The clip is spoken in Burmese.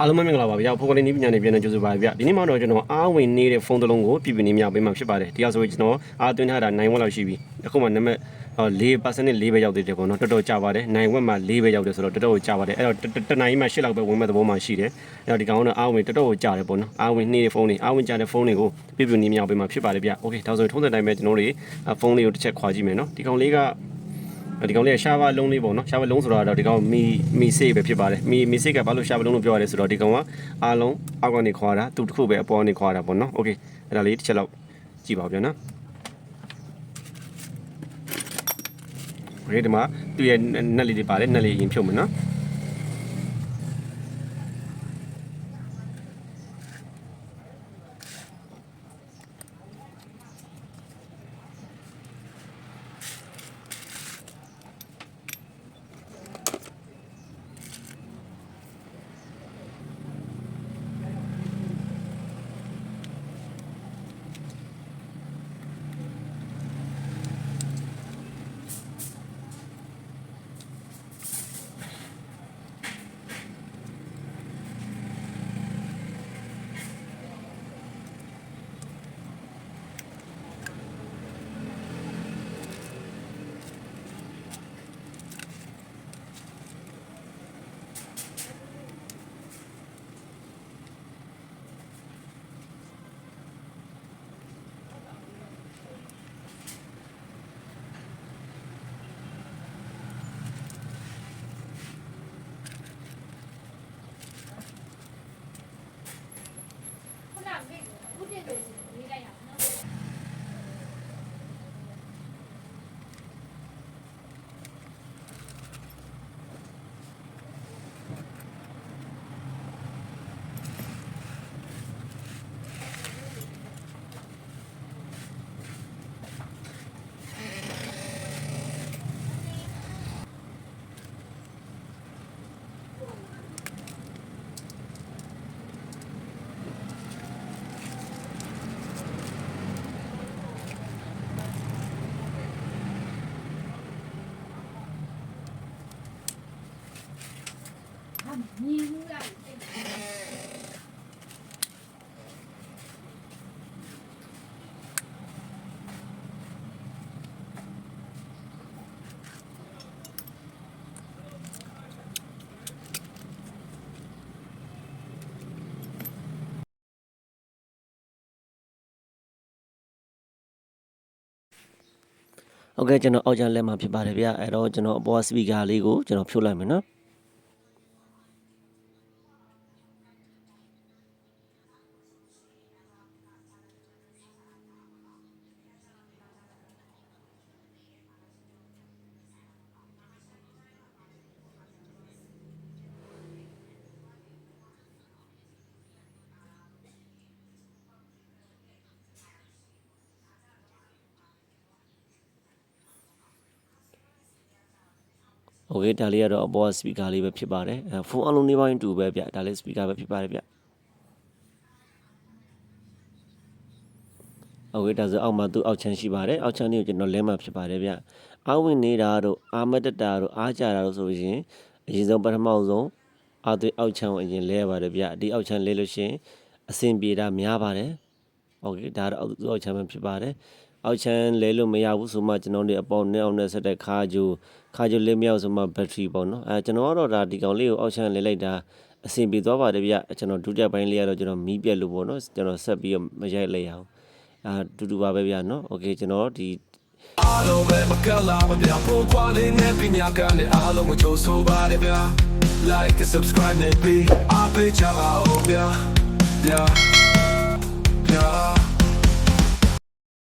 အားလုံးပဲမင်္ဂလာပါဗျာဖိုကလင်းနီးပညာနဲ့ပြန်နေကြိုဆိုပါဗျာဒီနေ့မှတော့ကျွန်တော်အားဝင်နေတဲ့ဖုန်းတစ်လုံးကိုပြည်ပြည်နေမြောက်ပေးမှဖြစ်ပါတယ်ဒီကဆိုရင်ကျွန်တော်အားသွင်းထားတာ9ဝက်လောက်ရှိပြီအခုမှနံပါတ်4%နဲ့4ပဲရောက်သေးတယ်ပေါ့နော်တော်တော်ကြာပါတယ်9ဝက်မှ4ပဲရောက်တယ်ဆိုတော့တော်တော်ကြာပါတယ်အဲ့တော့တနင်္လာမှ8လောက်ပဲဝင်မဲ့သဘောမှရှိတယ်အဲ့တော့ဒီကောင်ကတော့အားဝင်တော်တော်ကြာတယ်ပေါ့နော်အားဝင်နေတဲ့ဖုန်းတွေအားဝင်ကြာတဲ့ဖုန်းတွေကိုပြည်ပြည်နေမြောက်ပေးမှဖြစ်ပါတယ်ဗျာโอเคဒါဆိုရင်ထုံးစံတိုင်းပဲကျွန်တော်တို့ဖုန်းလေးကိုတစ်ချက်ခွာကြည့်မယ်နော်ဒီကောင်လေးက ဒီကောင်လေးက Java လုံးလေးပေါ့နော် Java လုံးဆိုတော့ဒီကောင် Mi Mi 6ပဲဖြစ်ပါတယ်။ Mi Mi 6ကဘာလို့ Java လုံးလို့ပြောရလဲဆိုတော့ဒီကောင်ကအားလုံးအောက်ကနေခွာတာသူတစ်ခုပဲအပေါ်ကနေခွာတာပေါ့နော်။ Okay အဲ့ဒါလေးတစ်ချက်လောက်ကြည့်ပါဦးဗျာနော်။ဒီဒီမှာသူ့ရဲ့နှက်လေးတွေပါတယ်နှက်လေးရင်ဖြုတ်မယ်နော်။ ဟာမြည်ဘူးလားတိတ်ဟုတ်ကဲ့ကျွန်တော်အောက်ချမ်းလက်မှာဖြစ်ပါတယ်ဗျအဲ့တော့ကျွန်တော်အပေါ်စပီကာလေးကိုကျွန်တော်ဖြုတ်လိုက်မယ်နော် โอเคဒါလေးကတော့အပေါ်စပီကာလေးပဲဖြစ်ပါတယ်အဲဖုန်းအလုံးလေးပိုင်းတူပဲဗျဒါလေးစပီကာပဲဖြစ်ပါတယ်ဗျโอเคဒါဆိုအောက်မှာသူ့အောက်ချမ်းရှိပါတယ်အောက်ချမ်းလေးကိုကျွန်တော်လဲမှာဖြစ်ပါတယ်ဗျအာဝင်နေတာတို့အာမတက်တာတို့အားကြတာတို့ဆိုရင်အရင်ဆုံးပထမဆုံးအာသွေးအောက်ချမ်းကိုအရင်လဲရပါတယ်ဗျဒီအောက်ချမ်းလဲလို့ရှရင်အဆင်ပြေတာများပါတယ်โอเคဒါတော့အောက်ချမ်းပဲဖြစ်ပါတယ် အောက်ချမ်းလဲလို့မရဘူးဆိုမှကျွန်တော်တို့အပေါ်နဲ့အောင်နဲ့ဆက်တဲ့ခါဂျိုခါဂျိုလေးမြောက်ဆိုမှဘက်ထရီပေါ့နော်အဲကျွန်တော်ကတော့ဒါဒီကောင်လေးကိုအောက်ချမ်းလဲလိုက်တာအဆင်ပြေသွားပါတယ်ဗျကျွန်တော်ဒုတိယပိုင်းလေးကတော့ကျွန်တော်မီးပြက်လို့ပေါ့နော်ကျွန်တော်ဆက်ပြီးတော့မရိုက်လိုက်ရအောင်အာတူတူပါပဲဗျနော်โอเคကျွန်တော်ဒီ အားလုံးပဲမကလာမပြဖို့ကွာလေးနဲ့ပညာကနဲ့အားလုံးကိုကြိုးဆိုပါတယ်ဗျာ like and subscribe နဲ့ပြီးအားပေးကြပါဦးဗျာဗျာဗျာ